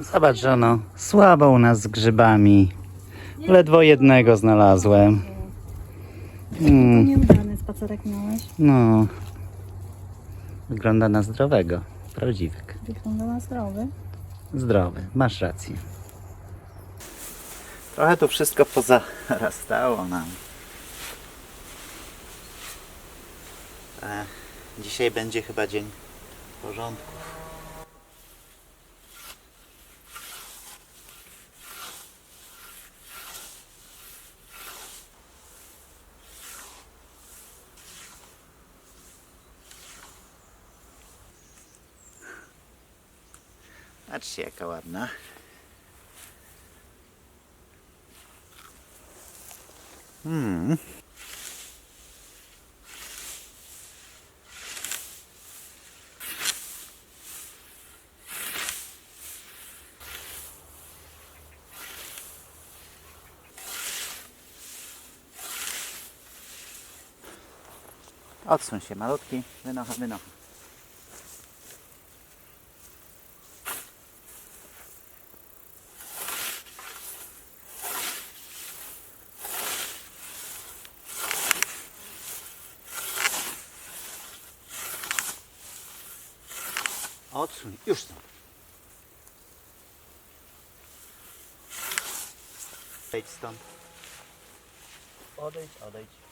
Zobacz, żono, słabo u nas z grzybami. Ledwo jednego znalazłem. Mm, Nieudany spacerek miałeś. no. Wygląda na zdrowego. Prawdziwek. Wygląda na zdrowy. Zdrowy, masz rację. Trochę tu wszystko pozarastało nam. E, dzisiaj będzie chyba dzień porządków. Patrzcie jaka ładna. Hmm. Odsuń się malutki, wynocha, wynocha. Odsuń, już są. Odejdź stąd. Odejdź, odejdź.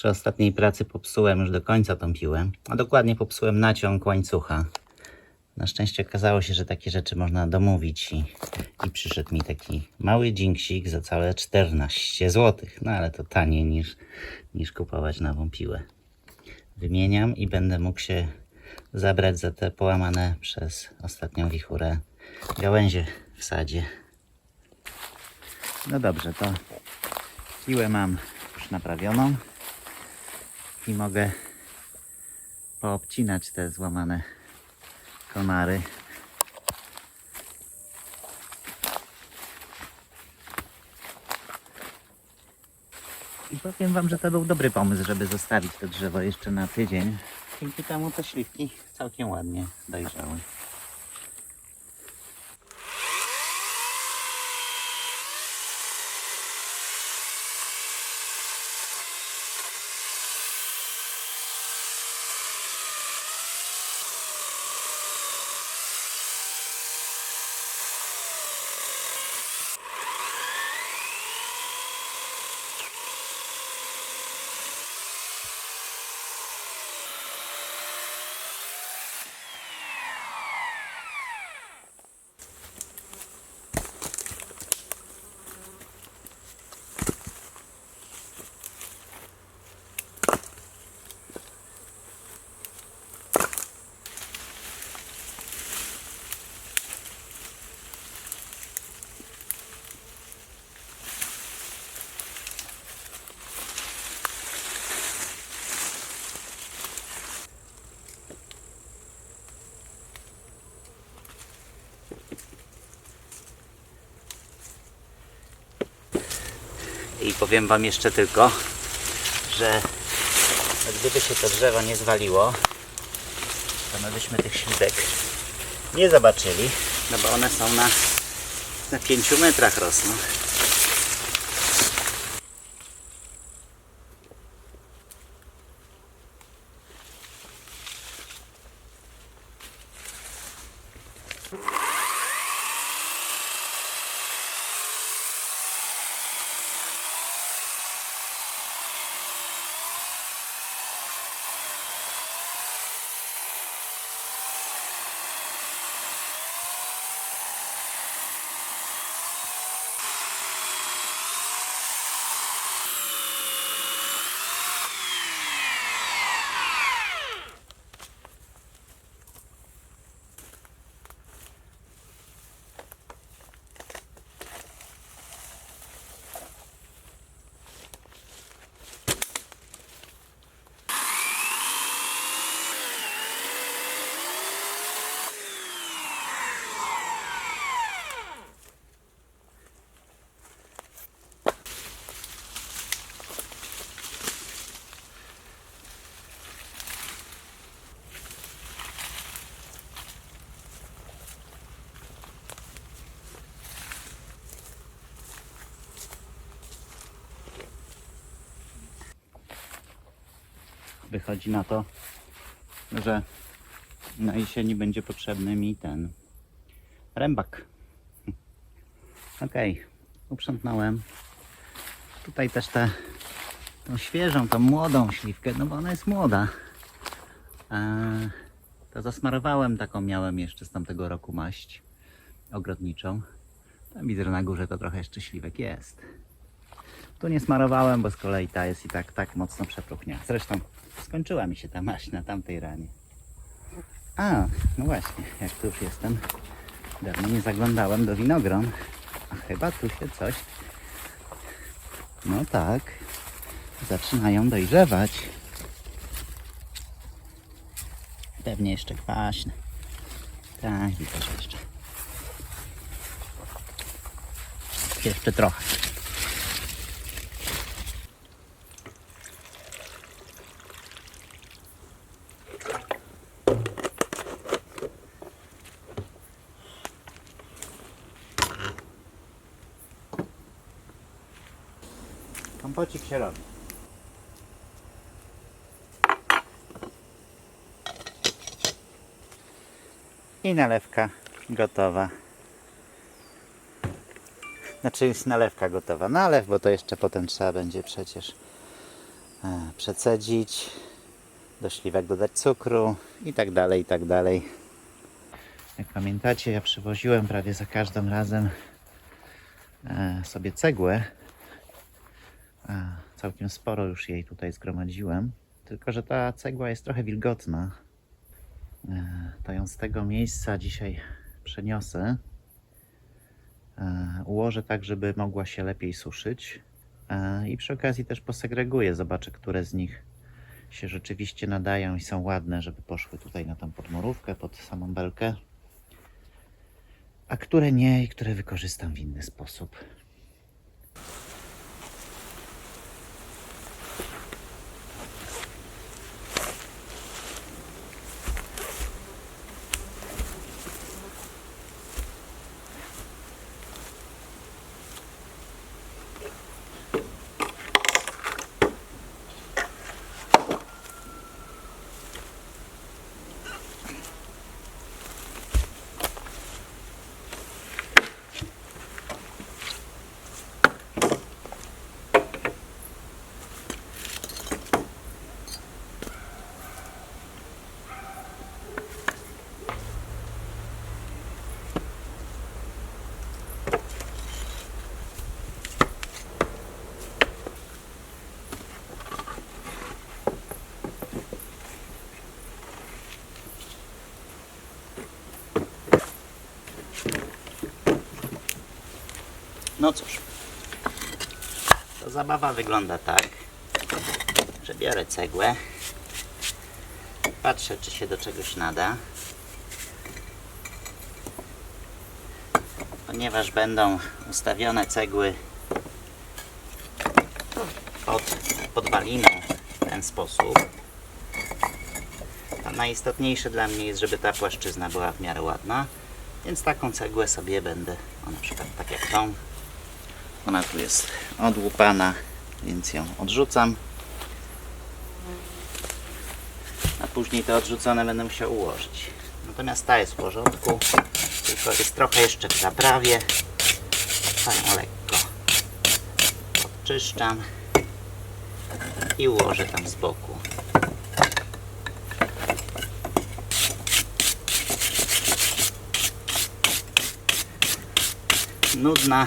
Przy ostatniej pracy popsułem już do końca tą piłę, a dokładnie popsułem naciąg łańcucha. Na szczęście okazało się, że takie rzeczy można domówić i, i przyszedł mi taki mały dzinksik za całe 14 zł. No ale to taniej niż, niż kupować nową piłę. Wymieniam i będę mógł się zabrać za te połamane przez ostatnią wichurę gałęzie w sadzie. No dobrze, to piłę mam już naprawioną i mogę poobcinać te złamane komary. I powiem Wam, że to był dobry pomysł, żeby zostawić to drzewo jeszcze na tydzień. Dzięki temu te śliwki całkiem ładnie dojrzały. I powiem Wam jeszcze tylko, że gdyby się to drzewo nie zwaliło, to my byśmy tych śliwek nie zobaczyli, no bo one są na, na 5 metrach rosną. Wychodzi na to, że na jesieni będzie potrzebny mi ten rębak. Okej, uprzątnąłem. Tutaj też tę tą świeżą, tą młodą śliwkę, no bo ona jest młoda. Eee, to zasmarowałem taką, miałem jeszcze z tamtego roku maść ogrodniczą. Tam widzę, że na górze to trochę jeszcze śliwek jest. Tu nie smarowałem, bo z kolei ta jest i tak, tak mocno przepruchnia. Zresztą skończyła mi się ta maść na tamtej ranie. A, no właśnie, jak tu już jestem, dawno nie zaglądałem do winogron. A chyba tu się coś... No tak, zaczynają dojrzewać. Pewnie jeszcze kwaśne. Tak, widzę, jeszcze. Jeszcze trochę. Kompocik się robi. I nalewka gotowa. Znaczy jest nalewka gotowa. Nalew, bo to jeszcze potem trzeba będzie przecież e, przecedzić, do śliwek dodać cukru i tak dalej, i tak dalej. Jak pamiętacie, ja przywoziłem prawie za każdym razem e, sobie cegłę. Całkiem sporo już jej tutaj zgromadziłem. Tylko, że ta cegła jest trochę wilgotna. E, To ją z tego miejsca dzisiaj przeniosę. E, Ułożę tak, żeby mogła się lepiej suszyć. E, I przy okazji też posegreguję. Zobaczę, które z nich się rzeczywiście nadają i są ładne, żeby poszły tutaj na tą podmurówkę, pod samą belkę. A które nie i które wykorzystam w inny sposób. No cóż, to zabawa wygląda tak, że biorę cegłę, patrzę czy się do czegoś nada. Ponieważ będą ustawione cegły podwaliną w ten sposób. A najistotniejsze dla mnie jest, żeby ta płaszczyzna była w miarę ładna. Więc taką cegłę sobie będę, o na przykład tak jak tą. Ona tu jest odłupana, więc ją odrzucam. A później te odrzucone będę musiał ułożyć. Natomiast ta jest w porządku, tylko jest trochę jeszcze w zaprawie. Tak ją lekko odczyszczam i ułożę tam z boku. Nudna,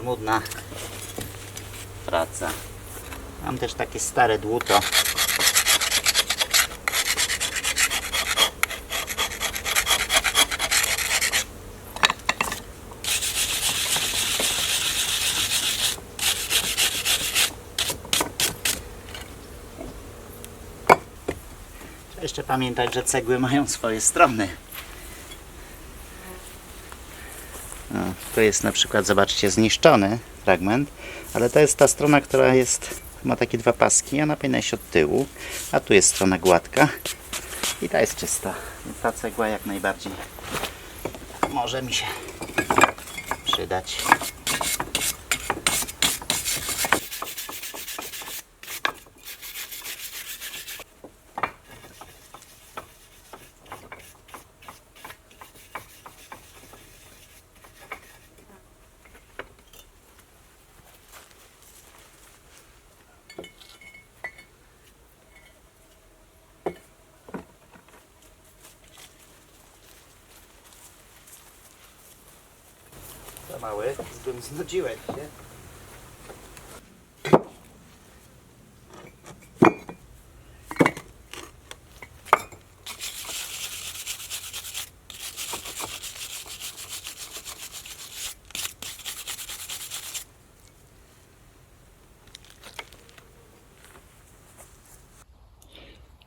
żmudna praca. Mam też takie stare dłuto. Jeszcze pamiętać, że cegły mają swoje strony. To jest na przykład, zobaczcie, zniszczony fragment, ale to jest ta strona, która jest, ma takie dwa paski, ona powinna iść od tyłu, a tu jest strona gładka i ta jest czysta. Ta cegła jak najbardziej może mi się przydać. Mały, zbym znudziłeś się.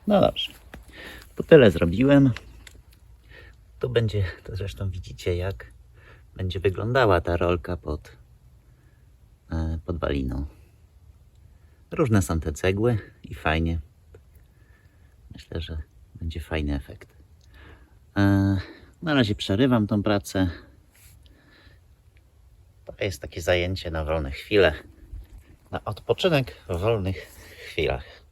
No dobrze. To tyle zrobiłem. Tu będzie, to zresztą widzicie jak będzie wyglądała ta rolka pod e, podwaliną. Różne są te cegły i fajnie. Myślę, że będzie fajny efekt. E, na razie przerywam tą pracę. To jest takie zajęcie na wolne chwile. Na odpoczynek w wolnych chwilach.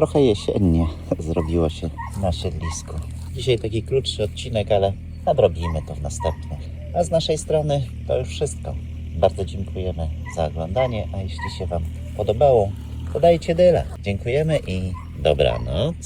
Trochę jesiennie zrobiło się na siedlisku. Dzisiaj taki krótszy odcinek, ale nadrobimy to w następnych. A z naszej strony to już wszystko. Bardzo dziękujemy za oglądanie, a jeśli się Wam podobało, to dajcie dyla. Dziękujemy i dobranoc.